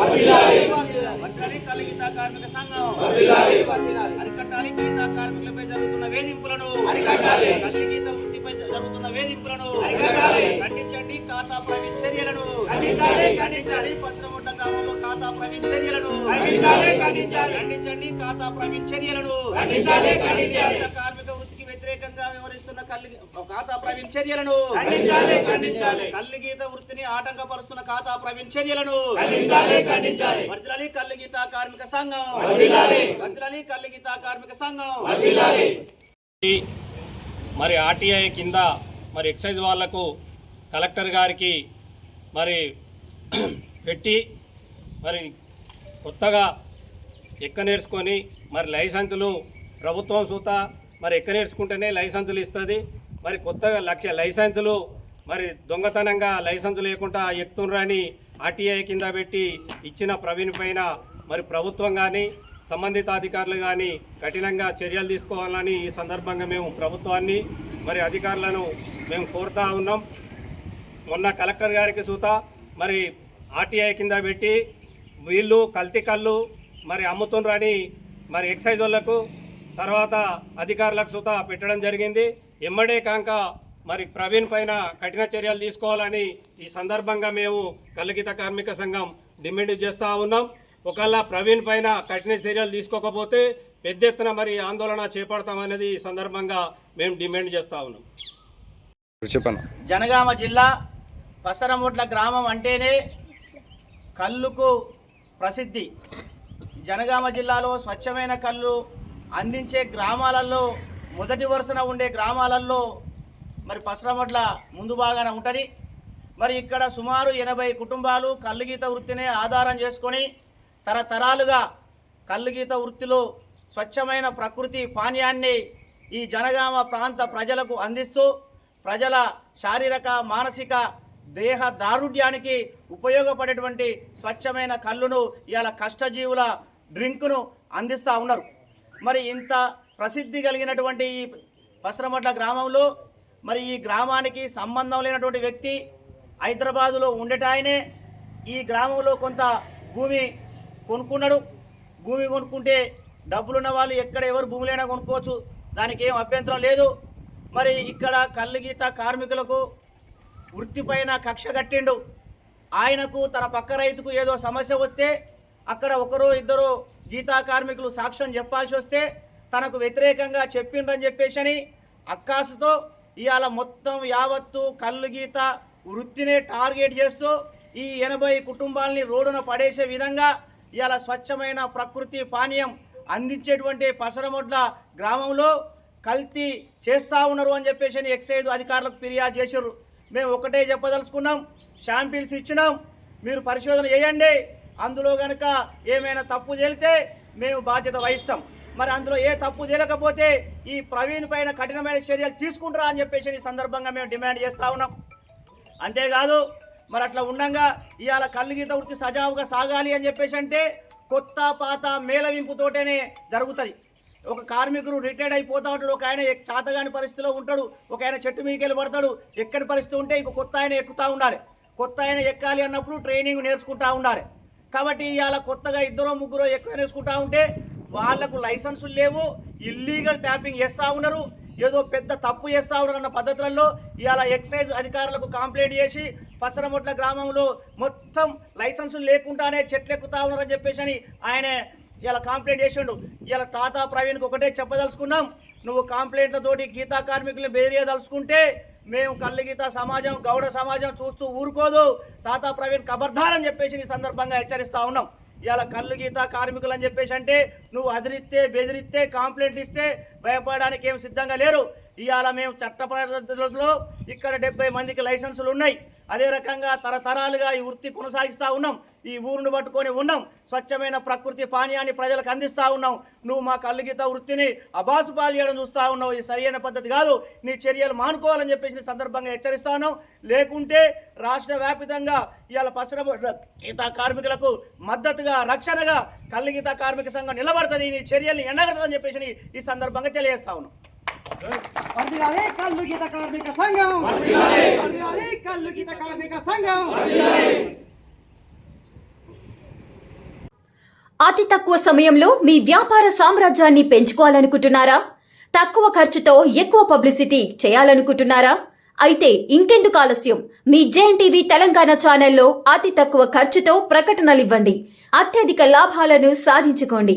వర్ధిల్లాలి కళ్ళు గీత కార్మిక సంఘం. అరికట్టాలి గీత కార్మికులపై జరుగుతున్న వేధింపులను. గీత వృత్తిపై జరుగుతున్న వేధింపులను. ఖండించండి ఖాతా ప్రవీణ్ చర్యలను ఖండించండి పశ్చిమగుట్ట గ్రామంలో ఖాతా ప్రవీణ్ చర్యలను ఖండించండి ఖాతా ప్రవీణ్ చర్యలను గీత కార్మిక వ్యతిరేకంగా వ్యవహరిస్తున్న కళ్ళు ఖాతా ప్రవీణ్ చర్యలను కళ్ళు గీత వృత్తిని ఆటంకపరుస్తున్న ఖాతా ప్రవీణ్ చర్యలను వర్ధిల్లాలి కళ్ళు గీత కార్మిక సంఘం. వర్ధిల్లాలి కళ్ళు గీత కార్మిక సంఘం. మరి ఆర్టీఐ కింద మరి ఎక్సైజ్ వాళ్ళకు కలెక్టర్ గారికి మరి పెట్టి మరి కొత్తగా ఎక్క నేర్చుకొని మరి లైసెన్సులు ప్రభుత్వం సూత మరి ఎక్క నేర్చుకుంటేనే లైసెన్సులు ఇస్తుంది? మరి కొత్తగా లక్ష లైసెన్సులు మరి దొంగతనంగా లైసెన్సు లేకుండా ఎక్కుతుండ్రని ఆర్టీఐ కింద పెట్టి ఇచ్చిన ప్రవీణ్ పైన మరి ప్రభుత్వం కానీ సంబంధిత అధికారులు కానీ కఠినంగా చర్యలు తీసుకోవాలని ఈ సందర్భంగా మేము ప్రభుత్వాన్ని మరి అధికారులను మేము కోరుతా ఉన్నాం. మొన్న కలెక్టర్ గారికి సూత మరి ఆర్టీఐ కింద పెట్టి వీళ్ళు కల్తీ కళ్ళు మరి అమ్ముతుండ్రని మరి ఎక్సైజ్ వాళ్ళకు తర్వాత అధికారులకు సుత పెట్టడం జరిగింది. ఎమ్మడే కాంక మరి ప్రవీణ్ పైన కఠిన చర్యలు తీసుకోవాలని ఈ సందర్భంగా మేము కల్లుగీత కార్మిక సంఘం డిమాండ్ చేస్తూ ఉన్నాం. ఒకవేళ ప్రవీణ్ పైన కఠిన చర్యలు తీసుకోకపోతే పెద్ద ఎత్తున మరి ఆందోళన చేపడతామనేది ఈ సందర్భంగా మేము డిమాండ్ చేస్తూ ఉన్నాం. చెప్పను జనగామ జిల్లా పసరముట్ల గ్రామం అంటేనే కళ్ళుకు ప్రసిద్ధి. జనగామ జిల్లాలో స్వచ్ఛమైన కళ్ళు అందించే గ్రామాలలో మొదటి వరుసన ఉండే గ్రామాలలో మరి పసరమట్ల ముందు బాగాన ఉంటుంది. మరి ఇక్కడ సుమారు ఎనభై కుటుంబాలు కల్లుగీత వృత్తినే ఆధారం చేసుకొని తరతరాలుగా కల్లుగీత వృత్తిలో స్వచ్ఛమైన ప్రకృతి పానీయాన్ని ఈ జనగామ ప్రాంత ప్రజలకు అందిస్తూ ప్రజల శారీరక మానసిక దేహ దారుఢ్యానికి ఉపయోగపడేటువంటి స్వచ్ఛమైన కళ్ళును ఇవాళ కష్టజీవుల డ్రింకును అందిస్తూ ఉన్నారు. మరి ఇంత ప్రసిద్ధి కలిగినటువంటి ఈ పసరమట్ల గ్రామంలో మరి ఈ గ్రామానికి సంబంధం లేనటువంటి వ్యక్తి హైదరాబాదులో ఉండటాయనే ఈ గ్రామంలో కొంత భూమి కొనుక్కున్నాడు. భూమి కొనుక్కుంటే డబ్బులున్న వాళ్ళు ఎక్కడ ఎవరు భూములైనా కొనుక్కోవచ్చు. దానికి ఏం అభ్యంతరం లేదు. మరి ఇక్కడ కళ్ళుగీత కార్మికులకు వృత్తిపైన కక్ష కట్టిండు. ఆయనకు తన పక్క రైతుకు ఏదో సమస్య వస్తే అక్కడ ఒకరు ఇద్దరు గీతా కార్మికులు సాక్ష్యం చెప్పాల్సి వస్తే తనకు వ్యతిరేకంగా చెప్పిండ్రని చెప్పేసి అక్కాసుతో ఇవాళ మొత్తం యావత్తు కళ్ళు గీత వృత్తినే టార్గెట్ చేస్తూ ఈ ఎనభై కుటుంబాలని రోడ్డున పడేసే విధంగా ఇవాళ స్వచ్ఛమైన ప్రకృతి పానీయం అందించేటువంటి పసరమొడ్ల గ్రామంలో కల్తీ చేస్తూ ఉన్నారు అని చెప్పేసి ఎక్సైజ్ అధికారులకు ఫిర్యాదు చేశారు మేము ఒకటే చెప్పదలుచుకున్నాం షాంపిల్స్ ఇచ్చినాం. మీరు పరిశోధన చేయండి. అందులో కనుక ఏమైనా తప్పు తేలితే మేము బాధ్యత వహిస్తాం. మరి అందులో ఏ తప్పు తేలకపోతే ఈ ప్రవీణ్ పైన కఠినమైన చర్యలు తీసుకుంటారా అని చెప్పేసి ఈ సందర్భంగా మేము డిమాండ్ చేస్తూ ఉన్నాం. అంతేకాదు మరి అట్లా ఉండంగా ఇవాళ కళ్ళు గీత వృత్తి సజావుగా సాగాలి అని చెప్పేసి అంటే కొత్త పాత మేళవింపుతోటేనే జరుగుతుంది. ఒక కార్మికుడు రిటైర్డ్ అయిపోతా ఉంటాడు ఒక ఆయన ఎక్- చాతగాని పరిస్థితిలో ఉంటాడు ఒక ఆయన చెట్టు మీకెళ్ళి పడతాడు ఎక్కడి పరిస్థితి ఉంటే ఇంకో కొత్త ఆయన ఎక్కుతా ఉండాలి. కొత్త ఆయన ఎక్కాలి అన్నప్పుడు ట్రైనింగ్ నేర్చుకుంటా ఉండాలి. కాబట్టి ఇవాళ కొత్తగా ఇద్దరు ముగ్గురు ఎక్కువ వేసుకుంటా ఉంటే వాళ్ళకు లైసెన్సులు లేవు ఇల్లీగల్ ట్యాపింగ్ చేస్తూ ఉన్నారు. ఏదో పెద్ద తప్పు చేస్తూ ఉన్నారు అన్న పద్ధతులలో ఇవాళ ఎక్సైజ్ అధికారులకు కంప్లైంట్ చేసి పసరమొట్ల గ్రామంలో మొత్తం లైసెన్సులు లేకుండానే చెట్లు ఎక్కుతా ఉన్నారని చెప్పేసి అని ఆయన ఇలా కంప్లైంట్ చేసిండు. ఇలా తాతా ప్రవీణ్కి ఒకటే చెప్పదలుచుకున్నాం నువ్వు కంప్లైంట్లతోటి గీతా కార్మికులను బెదిరియదలుచుకుంటే మేము కళ్ళు సమాజం గౌడ సమాజం చూస్తూ ఊరుకోదు. తాత ప్రవీణ్ ఖబర్దార్ అని చెప్పేసి ఈ సందర్భంగా హెచ్చరిస్తూ ఉన్నాం. ఇవాళ కళ్ళు గీత కార్మికులు అని చెప్పేసి అంటే నువ్వు అదిరిస్తే బెదిరిస్తే కాంప్లైంట్ ఇస్తే భయపడడానికి ఏం సిద్ధంగా లేరు. ఇవాళ మేము చట్ట ఇక్కడ డెబ్బై మందికి లైసెన్సులు ఉన్నాయి. అదే రకంగా తరతరాలుగా ఈ వృత్తి కొనసాగిస్తూ ఉన్నాం. ఈ ఊరును పట్టుకొని ఉన్నాం. స్వచ్ఛమైన ప్రకృతి పానీయాన్ని ప్రజలకు అందిస్తూ ఉన్నాం. నువ్వు మా కల్లుగీత వృత్తిని అబాసు పాలియడం చూస్తూ ఉన్నావు. ఇది సరైన పద్ధతి కాదు. నీ చర్యలు మానుకోవాలని చెప్పేసి ఈ సందర్భంగా హెచ్చరిస్తా ఉన్నాం. లేకుంటే రాష్ట్ర వ్యాపితంగా ఇవాళ పసర గీత కార్మికులకు మద్దతుగా రక్షణగా కల్లుగీత కార్మిక సంఘం నిలబడుతుంది. నీ చర్యల్ని ఎండగడుతుందని చెప్పేసి ఈ సందర్భంగా తెలియజేస్తా ఉన్నాం. వర్ధిల్లాలి కల్లు గీత కార్మిక సంఘం వర్ధిల్లాలి కల్లు గీత కార్మిక సంఘం అతి తక్కువ సమయంలో మీ వ్యాపార సామ్రాజ్యాన్ని పెంచుకోవాలనుకుంటున్నారా? తక్కువ ఖర్చుతో ఎక్కువ పబ్లిసిటీ చేయాలనుకుంటున్నారా? అయితే ఇంకెందుకు ఆలస్యం? మీ జేఎన్టీవీ తెలంగాణ ఛానల్లో అతి తక్కువ ఖర్చుతో ప్రకటనలివ్వండి అత్యధిక లాభాలను సాధించుకోండి.